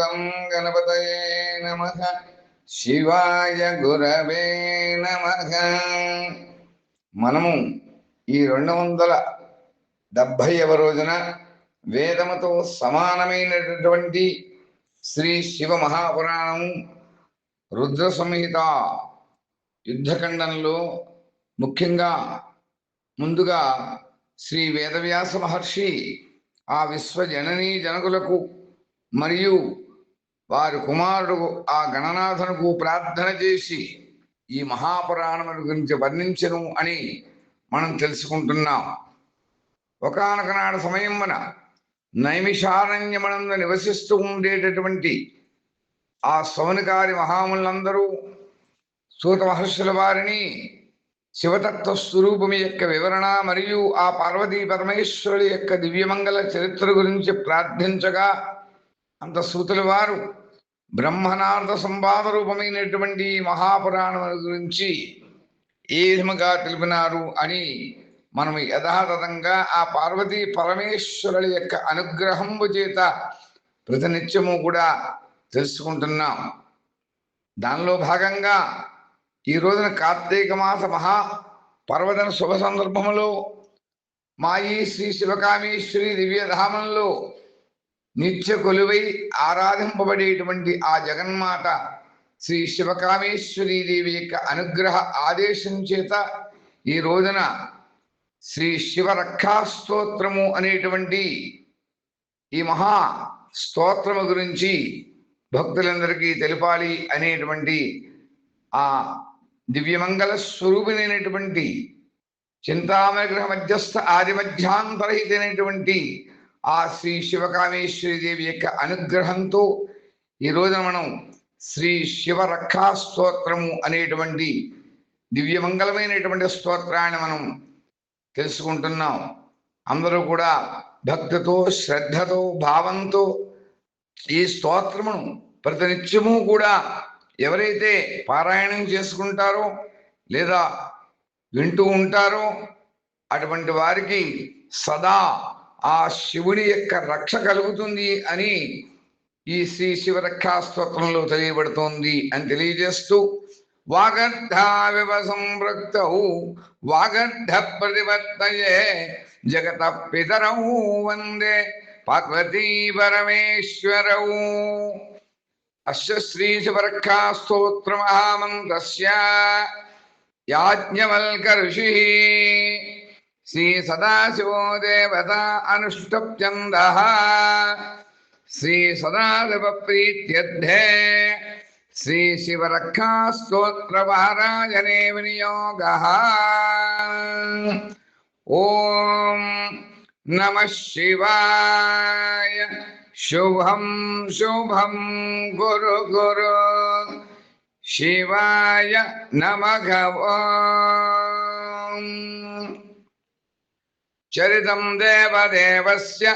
గం గణపతయే నమ. శివాయ గురవే నమ. మనము ఈ రెండు వందల డెబ్భైవ రోజున వేదముతో సమానమైనటువంటి శ్రీ శివ మహాపురాణం రుద్ర సంహిత యుద్ధఖండంలో ముఖ్యంగా ముందుగా శ్రీ వేదవ్యాస మహర్షి ఆ విశ్వజననీ జనకులకు మరియు వారి కుమారుడు ఆ గణనాథునకు ప్రార్థన చేసి ఈ మహాపురాణముల గురించి వర్ణించను అని మనం తెలుసుకుంటున్నాం. ఒకనొక నాడు సమయమున నైమిషారణ్యమనందు నివసిస్తూ ఉండేటటువంటి ఆ సౌనికారి మహాములందరూ సూత మహర్షుల వారిని శివతత్వ స్వరూపం యొక్క వివరణ మరియు ఆ పార్వతీ పరమేశ్వరుడి యొక్క దివ్యమంగళ చరిత్ర గురించి ప్రార్థించగా అంత సూతుల వారు బ్రహ్మనార్థ సంవాద రూపమైనటువంటి మహాపురాణముల గురించి ఏ విధముగా తెలిపినారు అని మనం యథాతథంగా ఆ పార్వతీ పరమేశ్వరుల యొక్క అనుగ్రహము చేత ప్రతినిత్యము కూడా తెలుసుకుంటున్నాం. దానిలో భాగంగా ఈ రోజున కార్తీక మాస మహా పర్వదన శుభ సందర్భములో మాయి శ్రీ శివకామేశ్వరి దివ్యధామంలో నిత్య కొలువై ఆరాధింపబడేటువంటి ఆ జగన్మాత శ్రీ శివకామేశ్వరీ దేవి యొక్క అనుగ్రహ ఆదేశం చేత ఈ రోజున శ్రీ శివరక్షాస్తోత్రము అనేటువంటి ఈ మహా స్తోత్రము గురించి భక్తులందరికీ తెలిపాలి అనేటువంటి ఆ దివ్యమంగళ స్వరూపినటువంటి చింతామణిగ్రహ మధ్యస్థ ఆది మధ్యాంతరహితైనటువంటి ఆ శ్రీ శివకామేశ్వరి దేవి యొక్క అనుగ్రహంతో ఈ రోజున మనం శ్రీ శివ రక్షా స్తోత్రము అనేటువంటి దివ్యమంగళమైనటువంటి స్తోత్రాన్ని మనం తెలుసుకుంటున్నాం. అందరూ కూడా భక్తితో శ్రద్ధతో భావంతో ఈ స్తోత్రమును ప్రతినిత్యము కూడా ఎవరైతే పారాయణం చేసుకుంటారో లేదా వింటూ ఉంటారో అటువంటి వారికి సదా ఆ శివుని యొక్క రక్ష కలుగుతుంది అని ఈ శ్రీ శివరక్షా స్తోత్రంలో తెలియబడుతోంది అని తెలియజేస్తూ వాగర్ధావివ సంపృక్తౌ వాగర్ధ ప్రతిపత్తయే జగత పితరవు వందే పార్వతీ పరమేశ్వరవు అస్య శ్రీ శివరక్షా స్తోత్ర మహామంత్రస్య యాజ్ఞవల్క ఋషి श्री श्रीसदाशिवो देवता अनुष्टुप्यन्दः श्रीसदाशिवप्रीत्यर्थे श्रीशिवरक्षास्तोत्रवारायणे विनियोगः। ॐ नमः शिवाय। शुभं शुभं, गुरु गुरु। शिवाय नमः। చరితం దేవదేవస్య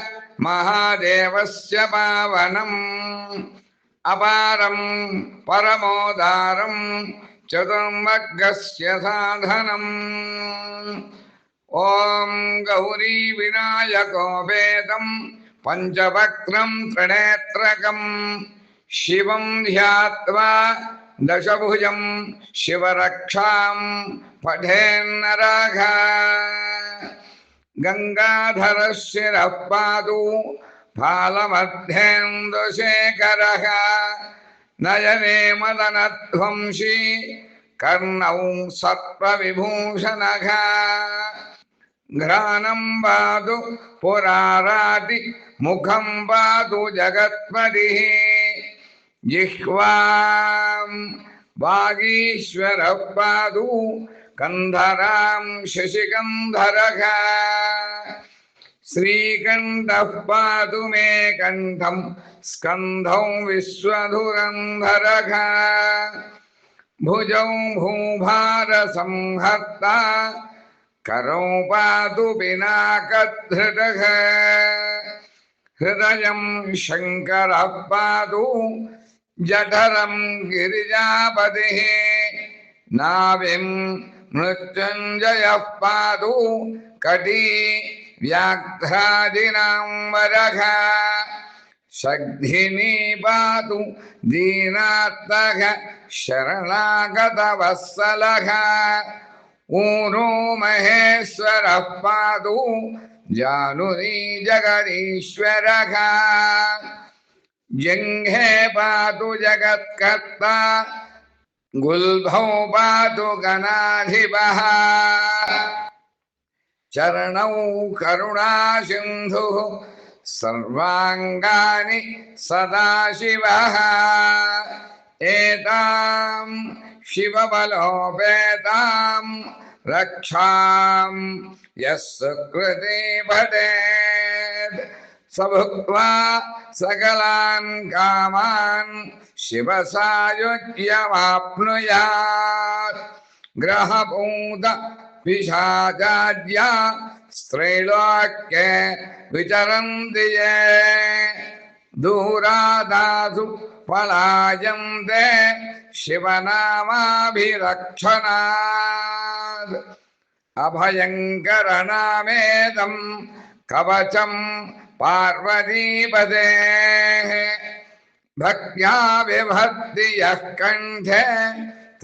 మహాదేవస్య పావనం అపారం పరమోదారం చతుర్మగ్గస్య సాధనం ఓం గౌరీ వినాయకోపేతం పంచవక్రం త్రినేత్రకం శివం ధ్యాత్వా దశభుజం శివరక్షాం పఠేన్నరఘ गंगाधर शिव फाल फालमध्येन्दुशेखर नयने मदनध्वंसी, कर्णौ सत्त्वविभूषण। घ्राणं पादु पुराराति मुखं पातु जगत्पतिः। जिह्वां, वागीश्वरः पातु कन्धरां शशिकन्धरः। श्रीकण्ठः पातु मे कण्ठं स्कन्धौ विश्वधुरन्धरः भुजौ भूभारसंहर्ता करौ पातु पिनाकधृतः हृदयं शङ्करः पातु जठरं गिरिजापतिः। नाभिं मृत्युञ्जयः पातु कटी व्याघ्रादिनां वरः शग्धिनी पातु दीनात्तः शरणागतवत्सलः ऊरो महेश्वरः पातु जानुनी जगदीश्वरः जङ्घे पातु जगत्कर्ता, गुल्भौ पातु गणाधिपः। चरणौ करुणासिन्धुः सर्वाङ्गानि सदाशिवः। एतां शिवबलोपेतां रक्षां यः सुकृते भटेत् स भुक्त्वा सकलान् कामान् शिवसायुज्यमाप्नुयात्। ग्रहपूत पिशाचाद्या स्त्रैलोक्ये विचरन्ति ये दूरादासु पलायन्ते शिवनामाभिरक्षणात् अभयङ्करनामेदम् कवचम् पार्वतीपदेः। भक्त्या विभक्ति यः कण्ठे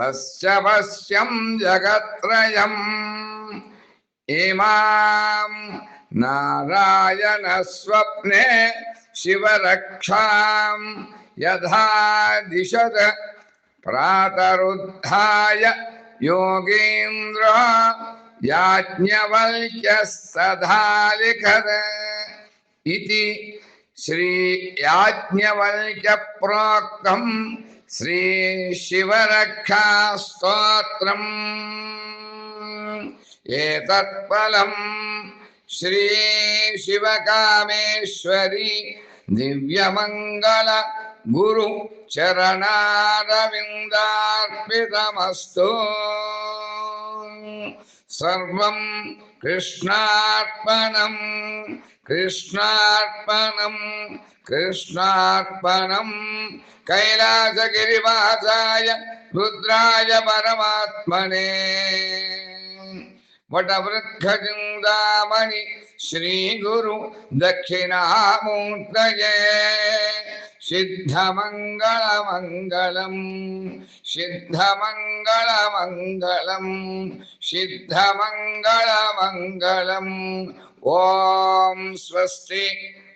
तस्वश्यम जगत्रय इमाम नारायण स्वप्ने शिवरक्षा यथा दिशत प्रातरुद्धाय योगींद्र याज्ञवल्क्य सदा लिखत इति श्री याज्ञवल्क्य प्रोक्तम् श्रीशिवरक्षास्तोत्रम् एतत्फलम् श्रीशिवकामेश्वरी दिव्यमङ्गल गुरु चरणारविन्दार्पितमस्तु सर्वं कृष्णार्पणं कृष्णार्पणं कृष्णार्पणं కైలాసగిరివాసాయ రుద్రాయ పరమాత్మనే. వటవృక్షచిందామణి శ్రీగురు దక్షిణామూర్తయే. సిద్ధమంగళమంగళం సిద్ధమంగళమంగళం సిద్ధమంగళమంగళం. ఓం స్వస్తి.